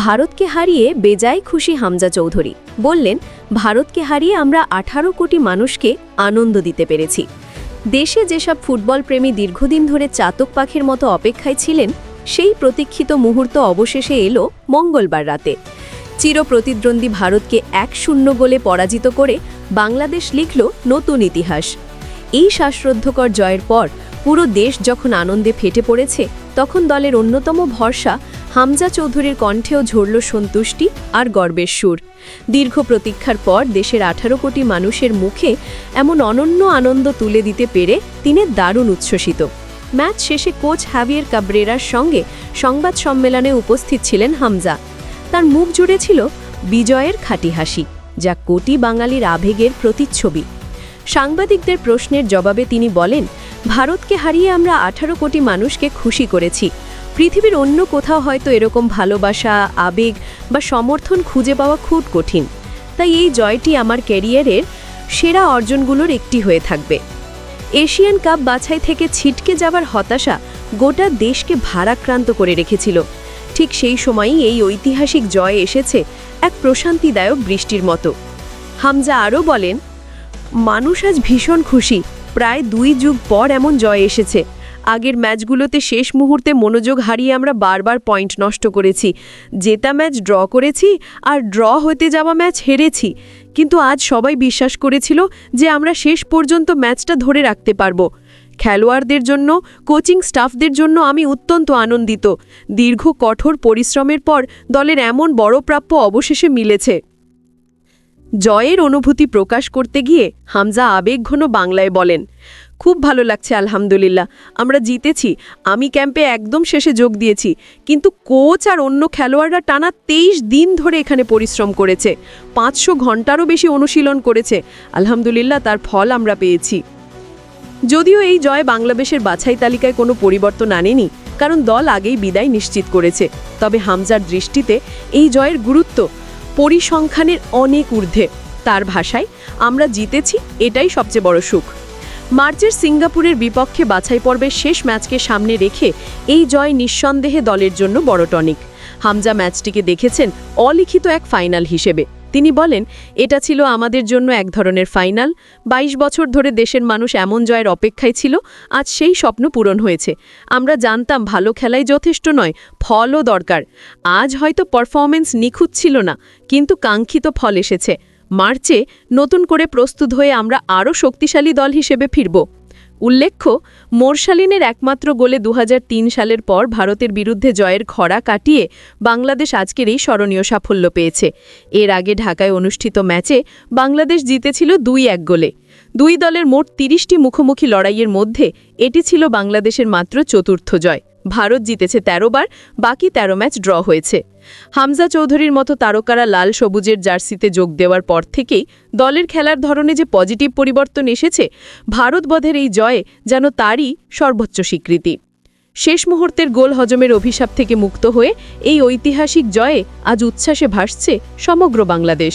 ভারতকে হারিয়ে বেজায় খুশি হামজা চৌধুরী। বললেন, ভারতকে হারিয়ে আমরা আঠারো কোটি মানুষকে আনন্দ দিতে পেরেছি। দেশে যেসব ফুটবল প্রেমী দীর্ঘদিন ধরে চাতক পাখির মতো অপেক্ষায় ছিলেন, সেই প্রতীক্ষিত মুহূর্ত অবশেষে এলো মঙ্গলবার রাতে। চিরপ্রতিদ্বন্দ্বী ভারতকে এক শূন্য গোলে পরাজিত করে বাংলাদেশ লিখল নতুন ইতিহাস। এই শ্বাসরুদ্ধকর জয়ের পর পুরো দেশ যখন আনন্দে ফেটে পড়েছে, তখন দলের অন্যতম ভরসা হামজা চৌধুরীর কণ্ঠেও ঝরল সন্তুষ্টি আর গর্বের সুর। দীর্ঘ প্রতীক্ষার পর দেশের আঠারো কোটি মানুষের মুখে এমন অনন্য আনন্দ তুলে দিতে পেরে তিনি দারুণ উচ্ছ্বসিত। ম্যাচ শেষে কোচ হ্যাভিয়ার কাব্রেরার সঙ্গে সংবাদ সম্মেলনে উপস্থিত ছিলেন হামজা। তার মুখ জুড়ে ছিল বিজয়ের খাটি হাসি, যা কোটি বাঙালির আবেগের প্রতিচ্ছবি। সাংবাদিকদের প্রশ্নের জবাবে তিনি বলেন, ভারতকে হারিয়ে আমরা আঠারো কোটি মানুষকে খুশি করেছি। পৃথিবীর অন্য কোথাও হয়তো এরকম ভালোবাসা, আবেগ বা সমর্থন খুঁজে পাওয়া খুব কঠিন। তাই এই জয়টি আমার ক্যারিয়ারের সেরা অর্জনগুলোর একটি হয়ে থাকবে। এশিয়ান কাপ বাছাই থেকে ছিটকে যাবার হতাশা গোটা দেশকে ভারাক্রান্ত করে রেখেছিল। ঠিক সেই সময়ই এই ঐতিহাসিক জয় এসেছে এক প্রশান্তিদায়ক বৃষ্টির মতো। হামজা আরও বলেন, মানুষ আজ ভীষণ খুশি। প্রায় দুই যুগ পর এমন জয় এসেছে। আগের ম্যাচগুলোতে শেষ মুহূর্তে মনোযোগ হারিয়ে আমরা বারবার পয়েন্ট নষ্ট করেছি। জেতা ম্যাচ ড্র করেছি আর ড্র হতে যাওয়া ম্যাচ হেরেছি। কিন্তু আজ সবাই বিশ্বাস করেছিল যে আমরা শেষ পর্যন্ত ম্যাচটা ধরে রাখতে পারব। খেলোয়াড়দের জন্য, কোচিং স্টাফদের জন্য আমি অত্যন্ত আনন্দিত। দীর্ঘ কঠোর পরিশ্রমের পর দলের এমন বড় প্রাপ্য অবশেষে মিলেছে। জয়ের অনুভূতি প্রকাশ করতে গিয়ে হামজা আবেগঘন বাংলায় বলেন খুব ভালো লাগছে, আলহামদুলিল্লাহ। আমরা জিতেছি। আমি ক্যাম্পে একদম শেষে যোগ দিয়েছি। কিন্তু কোচ আর অন্য খেলোয়াড়রা টানা তেইশ দিন ধরে এখানে পরিশ্রম করেছে। পাঁচশো ঘন্টারও বেশি অনুশীলন করেছে। আলহামদুলিল্লাহ, তার ফল আমরা পেয়েছি। যদিও এই জয় বাংলাদেশের বাছাই তালিকায় কোনো পরিবর্তন আনেনি, কারণ দল আগেই বিদায় নিশ্চিত করেছে। তবে হামজার দৃষ্টিতে এই জয়ের গুরুত্ব পরিসংখ্যানের অনেক ঊর্ধ্বে। তার ভাষায়, আমরা জিতেছি, এটাই সবচেয়ে বড় সুখ। মার্চের সিঙ্গাপুরের বিপক্ষে বাছাই পর্বের শেষ ম্যাচকে সামনে রেখে এই জয় নিঃসন্দেহে দলের জন্য বড় টনিক। হামজা ম্যাচটিকে দেখেছেন অলিখিত এক ফাইনাল হিসেবে। তিনি বলেন, এটা ছিল আমাদের জন্য এক ধরনের ফাইনাল। ২২ বছর ধরে দেশের মানুষ এমন জয়ের অপেক্ষায় ছিল, আজ সেই স্বপ্ন পূরণ হয়েছে। আমরা জানতাম ভালো খেলাই যথেষ্ট নয়, ফলও দরকার। আজ হয়তো পারফরমেন্স নিখুঁত ছিল না, কিন্তু কাঙ্ক্ষিত ফল এসেছে। মার্চে নতুন করে প্রস্তুত হয়ে আমরা আরও শক্তিশালী দল হিসেবে ফিরব। উল্লেখ্য, মোরশালিনের একমাত্র গোলে দু হাজার তিন সালের পর ভারতের বিরুদ্ধে জয়ের খরা কাটিয়ে বাংলাদেশ আজকের এই স্মরণীয় সাফল্য পেয়েছে। এর আগে ঢাকায় অনুষ্ঠিত ম্যাচে বাংলাদেশ জিতেছিল দুই এক গোলে। দুই দলের মোট তিরিশটি মুখোমুখি লড়াইয়ের মধ্যে এটি ছিল বাংলাদেশের মাত্র চতুর্থ জয়। ভারত জিতেছে ১৩ বার, বাকি ১৩ ম্যাচ ড্র হয়েছে। হামজা চৌধুরীর মতো তারকারা লাল সবুজের জার্সিতে যোগ দেওয়ার পর থেকেই দলের খেলার ধরনে যে পজিটিভ পরিবর্তন এসেছে, ভারতবধের এই জয়ে যেন তারই সর্বোচ্চ স্বীকৃতি। শেষ মুহূর্তের গোল হজমের অভিশাপ থেকে মুক্ত হয়ে এই ঐতিহাসিক জয়ে আজ উচ্ছ্বাসে ভাসছে সমগ্র বাংলাদেশ।